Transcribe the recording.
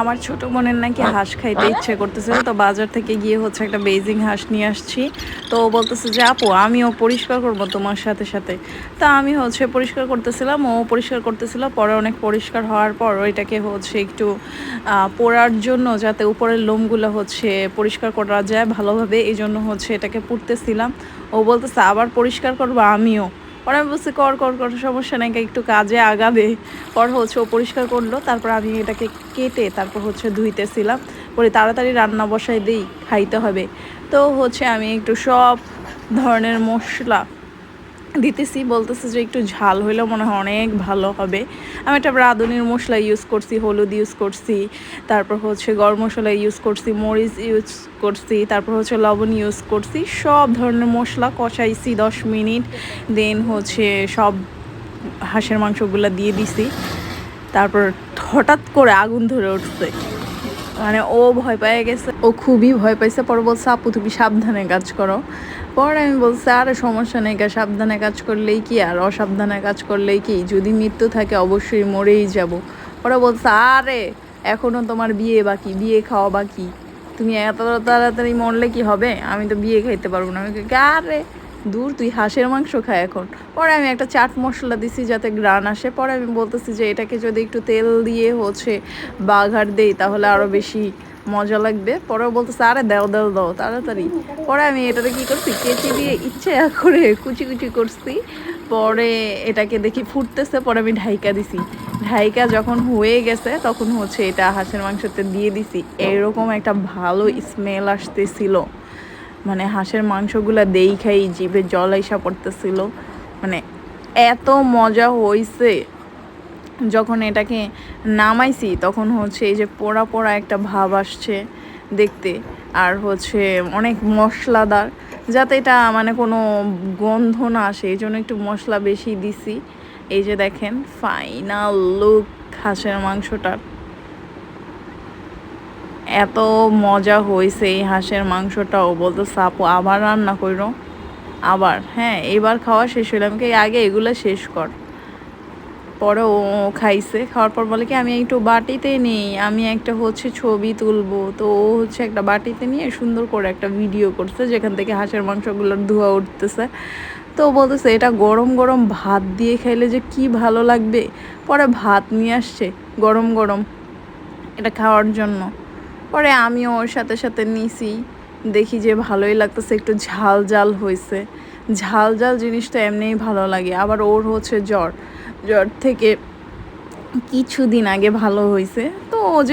আমার ছোট বোনের নাকি হাঁস খাইতে ইচ্ছে করতেছে তো বাজার থেকে গিয়ে হচ্ছে একটা বেজিং হাঁস নিয়ে আসছি। তো ও বলতেছে যে, আপু, আমিও পরিষ্কার করব তোমার সাথে সাথে। তা আমি হচ্ছে পরিষ্কার করতেছিলাম, ও পরিষ্কার করতেছিল, পরে অনেক পরিষ্কার হওয়ার পর ওইটাকে হচ্ছে একটু পোড়ার জন্য যাতে উপরের লোমগুলো হচ্ছে পরিষ্কার করা যায় ভালোভাবে এই জন্য হচ্ছে এটাকে পুড়তেছিলাম ও বলতেছে, আবার পরিষ্কার করব আমিও। পরে আমি বলছি, কর কর কর, সমস্যা নাই, একটু কাজে আগাবে পর হচ্ছে ও পরিষ্কার করল, তারপর আমি এটাকে কেটে তারপর হচ্ছে ধুইতেছিলাম। পরে তাড়াতাড়ি রান্না বসাই দিই, খাইতে হবে। তো হচ্ছে আমি একটু সব ধরনের মশলা দিতেছি, বলতেছে যে একটু ঝাল হইলে মনে হয় অনেক ভালো হবে। আমি একটা রাঁধুনির মশলা ইউজ করছি, হলুদ ইউজ করছি, তারপর হচ্ছে গরম মশলা ইউজ করছি, মরিচ ইউজ করছি, তারপর হচ্ছে লবণ ইউজ করছি, সব ধরনের মশলা কষাইছি দশ মিনিট দেন হচ্ছে সব হাঁসের মাংসগুলো দিয়ে দিছি। তারপর হঠাৎ করে আগুন ধরে উঠছে। মানে ও ভয় পেয়ে গেছে। ও খুবই ভয় পাইছে। পরে বলছে, আপু, তুমি সাবধানে কাজ করো। পরে আমি বলছি, আরে, সমস্যা নেই গা, সাবধানে কাজ করলেই কি আর? অসাবধানে কাজ করলেই কি? যদি মৃত্যু থাকে, অবশ্যই মরেই যাব। পরে বলছে, আরে এখনও তোমার বিয়ে বাকি, বিয়ে খাওয়া বাকি। তুমি এত তাড়াতাড়ি মরলে কি হবে? আমি তো বিয়ে খাইতে পারব না। আমি আরে দূর, তুই হাঁসের মাংস খায় এখন। পরে আমি একটা চাট মশলা দিছি যাতে গ্রান আসে। পরে আমি বলতেছি যে এটাকে যদি একটু তেল দিয়ে হচ্ছে বাঘার দেই, তাহলে আরও বেশি মজা লাগবে। পরেও বলতেছে, আরে দাও দাও দাও, তাড়াতাড়ি। পরে আমি এটাতে কি করছি, কেচি দিয়ে ইচ্ছে করে কুচি কুচি করছি। পরে এটাকে দেখি ফুটতেছে, পরে আমি ঢাইকা দিছি। ঢাইকা যখন হয়ে গেছে, তখন হচ্ছে এটা হাঁসের মাংসতে দিয়ে দিছি। এরকম একটা ভালো স্মেল আসতেছিল। মানে হাঁসের মাংসগুলো দেই খাই, জিভে জল আইসা পড়তেছিল। মানে এত মজা হইছে। যখন এটাকে নামাইছি, তখন হচ্ছে এই যে পোড়া পোড়া একটা ভাব আসছে দেখতে। আর হচ্ছে অনেক মশলাদার, যাতে এটা মানে কোনো গন্ধ না আসে, এই জন্য একটু মশলা বেশি দিছি। এই যে দেখেন ফাইনাল লুক হাঁসের মাংসটার। এত মজা হয়েছে এই হাঁসের মাংসটাও। বলতো, সাপু, আবার রান্না করো আবার? হ্যাঁ এবার খাওয়া শেষ হইলাম। কি, আগে এগুলো শেষ কর। পরে ও খাইছে। খাওয়ার পর বলে কি, আমি একটু বাটিতে নেই, আমি একটা হচ্ছে ছবি তুলবো। তো ও হচ্ছে একটা বাটিতে নিয়ে সুন্দর করে একটা ভিডিও করছে, যেখান থেকে হাঁসের মাংসগুলোর ধোয়া উঠতেছে। তো বলতেছে, এটা গরম গরম ভাত দিয়ে খাইলে যে কি ভালো লাগবে? পরে ভাত নিয়ে আসছে, গরম গরম। এটা খাওয়ার জন্য। পরে আমিও ওর সাথে সাথে নিছি, দেখি যে ভালোই লাগতেছে, একটু ঝাল ঝাল হয়েছে ঝাল ঝাল জিনিসটা এমনিই ভালো লাগে, আবার ওর হচ্ছে জ্বর। জ্বর থেকে কিছুদিন আগে ভালো হয়েছে তো ও যে